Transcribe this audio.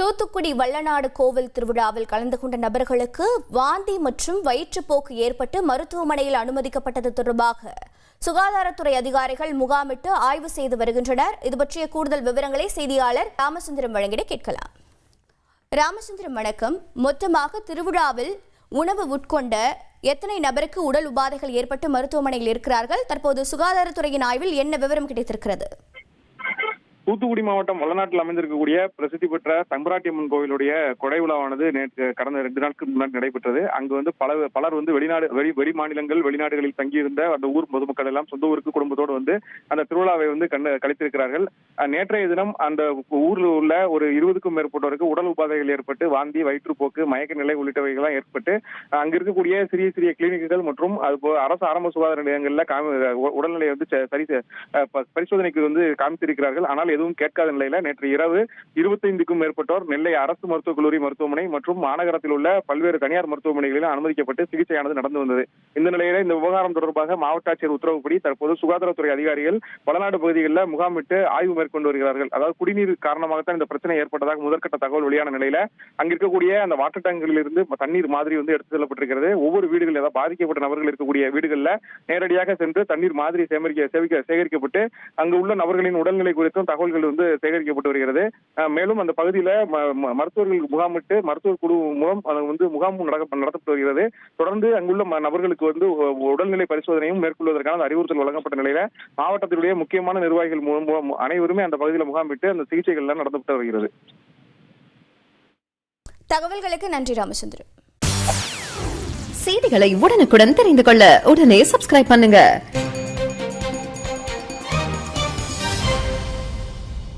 தூத்துக்குடி வல்லநாடு கோவில் திருவிழாவில் கலந்து கொண்ட நபர்களுக்கு வாந்தி மற்றும் வயிற்றுப்போக்கு ஏற்பட்டு மருத்துவமனையில் அனுமதிக்கப்பட்டது தொடர்பாக சுகாதாரத்துறை அதிகாரிகள் முகாமிட்டு ஆய்வு செய்து வருகின்றனர். இது பற்றிய கூடுதல் விவரங்களை செய்தியாளர் ராமச்சந்திரன் வழங்கிட கேட்கலாம். ராமச்சந்திரன் வணக்கம். மொத்தமாக திருவிழாவில் உணவு உட்கொண்ட எத்தனை நபருக்கு உடல் உபாதைகள் ஏற்பட்டு மருத்துவமனையில் இருக்கிறார்கள்? தற்போது சுகாதாரத்துறையின் ஆய்வில் என்ன விவரம் கிடைத்திருக்கிறது? தூத்துக்குடி மாவட்டம் வல்லநாட்டில் அமைந்திருக்கக்கூடிய பிரசித்தி பெற்ற தம்பராட்டியம்மன் கோவிலுடைய கொடை விழாவானது நேற்று கடந்த ரெண்டு நாட்களுக்கு முன்னாடி நடைபெற்றது. அங்கு வந்து பல பலர் வந்து வெளிநாடு வெளி வெளி மாநிலங்கள் வெளிநாடுகளில் தங்கியிருந்த அந்த ஊர் பொதுமக்கள் எல்லாம் சொந்த ஊருக்கு குடும்பத்தோடு வந்து அந்த திருவிழாவை வந்து கண்டு கழித்திருக்கிறார்கள். நேற்றைய தினம் அந்த ஊரில் உள்ள ஒரு இருபதுக்கும் மேற்பட்டோருக்கு உடல் உபாதைகள் ஏற்பட்டு வாந்தி வயிற்றுப்போக்கு மயக்க நிலை உள்ளிட்டவைகள்லாம் ஏற்பட்டு அங்க இருக்கக்கூடிய சிறிய சிறிய கிளினிக்குகள் மற்றும் அதுபோல அரசு ஆரம்ப சுகாதார நிலையங்களில் காமி உடல்நிலையை வந்து ச- சரி ப- பரிசோதனைக்கு வந்து காமித்திருக்கிறார்கள். ஆனால் எதுவும் கேட்காத நிலையில நேற்று இரவு இருபத்தைந்துக்கும் மேற்பட்டோர் நெல்லை அரசு மருத்துவக் கல்லூரி மருத்துவமனை மற்றும் மாநகரத்தில் உள்ள பல்வேறு தனியார் மருத்துவமனைகளில் அனுமதிக்கப்பட்டு சிகிச்சையானது நடந்து வந்தது. இந்த நிலையில இந்த விவகாரம் தொடர்பாக மாவட்ட ஆட்சியர் உத்தரவுப்படி தற்போது சுகாதாரத்துறை அதிகாரிகள் வளநாடு பகுதிகளில் முகாமிட்டு ஆய்வு மேற்கொண்டு வருகிறார்கள். அதாவது குடிநீர் காரணமாகத்தான் இந்த பிரச்சனை ஏற்பட்டதாக முதற்கட்ட தகவல் வெளியான நிலையில அங்க இருக்கக்கூடிய அந்த வாட்டர் டேங்கில் இருந்து தண்ணீர் மாதிரி வந்து எடுத்து செல்லப்பட்டிருக்கிறது. ஒவ்வொரு வீடுகள் ஏதாவது பாதிக்கப்பட்ட நபர்கள் இருக்கக்கூடிய வீடுகளில் நேரடியாக சென்று தண்ணீர் மாதிரி சேகரிக்க சேகரிக்கப்பட்டு அங்கு உள்ள நபர்களின் உடல்நிலை குறித்தும் தகவல்கள் வந்து சேகரிக்கப்பட்டு வருகிறது. மேலும் அந்த பகுதியில ம- ம- மருத்துவர்கள் முகாமிட்டு மருத்துவர் குழு மூலம் வந்து முகாமும் நடக்க- நடத்தப்பட்டு வருகிறது. தொடர்ந்து அங்குள்ள நபர்களுக்கு வந்து உடல்நிலை பரிசோதனையும் மேற்கொள்வதற்கான அறிவுறுத்தல் வழங்கப்பட்ட நிலையில மாவட்டத்தினுடைய முக்கியமான நிர்வாகிகள் மூலம் மூலம் அனைவருமே அந்த பகுதியில் முகாமிட்டு அந்த சிகிச்சைகள் எல்லாம் நடத்தப்பட்டு வருகிறது. தகவல்களுக்கு நன்றி ராமச்சந்திரன். செய்திகளை உடனுக்குடன் தெரிந்து கொள்ள உடனே சப்ஸ்கிரைப் பண்ணுங்க.